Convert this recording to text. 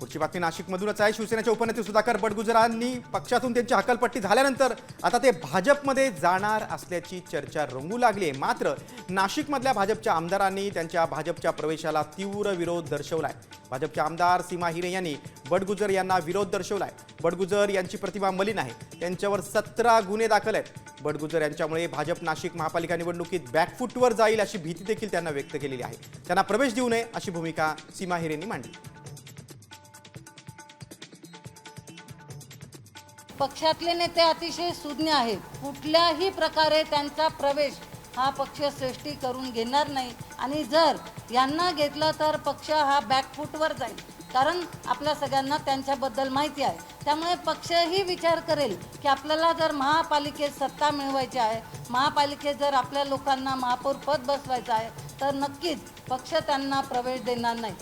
पुढची बातमी नाशिकमधूनच आहे. शिवसेनेचे उपनेते सुधाकर बडगुजरांनी पक्षातून त्यांची हकालपट्टी झाल्यानंतर आता ते भाजपमध्ये जाणार असल्याची चर्चा रंगू लागली आहे. मात्र नाशिकमधल्या भाजपच्या आमदारांनी त्यांच्या भाजपच्या प्रवेशाला तीव्र विरोध दर्शवलाय. भाजपच्या आमदार सीमा हिरे यांनी बडगुजर यांना विरोध दर्शवलाय. बडगुजर यांची प्रतिमा मलिन आहे. त्यांच्यावर सतरा गुन्हे दाखल आहेत. बडगुजर यांच्यामुळे भाजप नाशिक महापालिका निवडणुकीत बॅकफूटवर जाईल अशी भीती देखील त्यांना व्यक्त केलेली आहे. त्यांना प्रवेश देऊ नये अशी भूमिका सीमा हिरेंनी मांडली. पक्षातले नेते अतिशय सुज्ञ आहेत. कुठल्याही प्रकारे त्यांचा प्रवेश हा पक्ष सृष्टी करून घेणार नाही. आणि जर यांना घेतलं तर पक्ष हा बॅकफूटवर जाईल. कारण आपल्या सगळ्यांना त्यांच्याबद्दल माहिती आहे. त्यामुळे पक्षही विचार करेल की आपल्याला जर महापालिकेत सत्ता मिळवायची आहे महापालिकेत जर आपल्या लोकांना महापौर पद बसवायचं आहे तर नक्कीच पक्ष त्यांना प्रवेश देणार नाही.